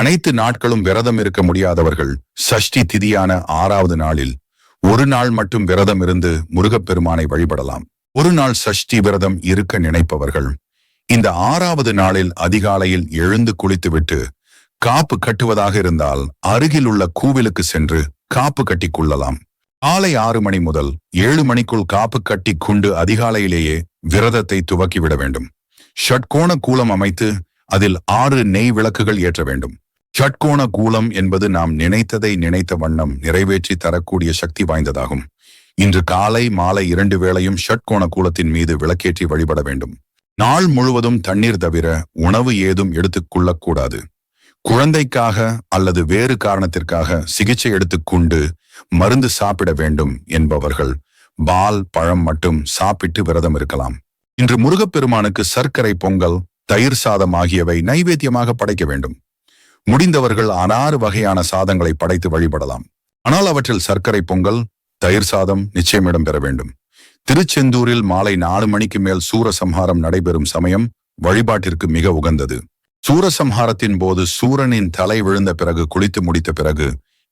அனைத்து நாட்களும் விரதம் இருக்க முடியாதவர்கள் சஷ்டி திதியான ஆறாவது நாளில் ஒரு நாள் மட்டும் விரதம் இருந்து முருகப்பெருமானை வழிபடலாம். ஒரு நாள் சஷ்டி விரதம் இருக்க நினைப்பவர்கள் இந்த ஆறாவது நாளில் அதிகாலையில் எழுந்து குளித்துவிட்டு காப்பு கட்டுவதாக இருந்தால் அருகில் உள்ள கூவிலுக்கு சென்று காப்பு கட்டிக் கொள்ளலாம். காலை ஆறு மணி முதல் ஏழு மணிக்குள் காப்பு கட்டி கொண்டு அதிகாலையிலேயே விரதத்தை துவக்கிவிட வேண்டும். ஷட்கோண கூலம் அமைத்து அதில் ஆறு நெய் விளக்குகள் ஏற்ற வேண்டும். ஷட்கோண கூலம் என்பது நாம் நினைத்ததை நினைத்த வண்ணம் நிறைவேற்றி தரக்கூடிய சக்தி வாய்ந்ததாகும். இன்று காலை மாலை இரண்டு வேளையும் ஷட்கோண கூலத்தின் மீது விளக்கேற்றி வழிபட வேண்டும். நாள் முழுவதும் தண்ணீர் தவிர உணவு ஏதும் எடுத்துக் கொள்ளக்கூடாது. குழந்தைக்காக அல்லது வேறு காரணத்திற்காக சிகிச்சை எடுத்துக்கொண்டு மருந்து சாப்பிட வேண்டும் என்பவர்கள் பால் பழம் மட்டும் சாப்பிட்டு விரதம் இருக்கலாம். இன்று முருகப்பெருமானுக்கு சர்க்கரை பொங்கல் தயிர் சாதம் ஆகியவை நைவேத்தியமாக படைக்க வேண்டும். முடிந்தவர்கள் அனாறு வகையான சாதங்களை படைத்து வழிபடலாம். ஆனால் அவற்றில் சர்க்கரை பொங்கல் தயிர் சாதம் நிச்சயம் இடம்பெற வேண்டும். திருச்செந்தூரில் மாலை நாலு மணிக்கு மேல் சூரசம்ஹாரம் நடைபெறும் சமயம் வழிபாட்டிற்கு மிக உகந்தது. சூரசம்ஹாரத்தின் போது சூரனின் தலை விழுந்த பிறகு குளித்து முடித்த பிறகு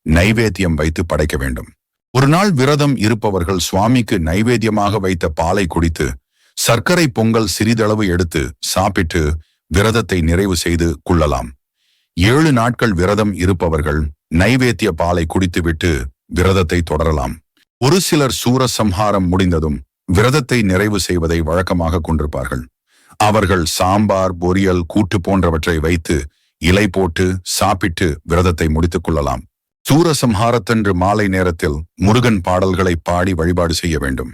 நைவேத்தியம் வைத்து படைக்க வேண்டும். ஒரு நாள் விரதம் இருப்பவர்கள் சுவாமிக்கு நைவேத்தியமாக வைத்த பாலை குடித்து சர்க்கரை பொங்கல் சிறிதளவு எடுத்து சாப்பிட்டு விரதத்தை நிறைவு செய்து கொள்ளலாம். ஏழு நாட்கள் விரதம் இருப்பவர்கள் நைவேத்திய பாலை குடித்துவிட்டு விரதத்தை தொடரலாம். ஒரு சிலர் சூரசம்ஹாரம் முடிந்ததும் விரதத்தை நிறைவு செய்வதை வழக்கமாக கொண்டிருப்பார்கள். அவர்கள் சாம்பார் பொரியல் கூட்டு போன்றவற்றை வைத்து இலை போட்டு சாப்பிட்டு விரதத்தை முடித்துக் கொள்ளலாம். சூரசம்ஹாரத்தன்று மாலை நேரத்தில் முருகன் பாடல்களை பாடி வழிபாடு செய்ய வேண்டும்.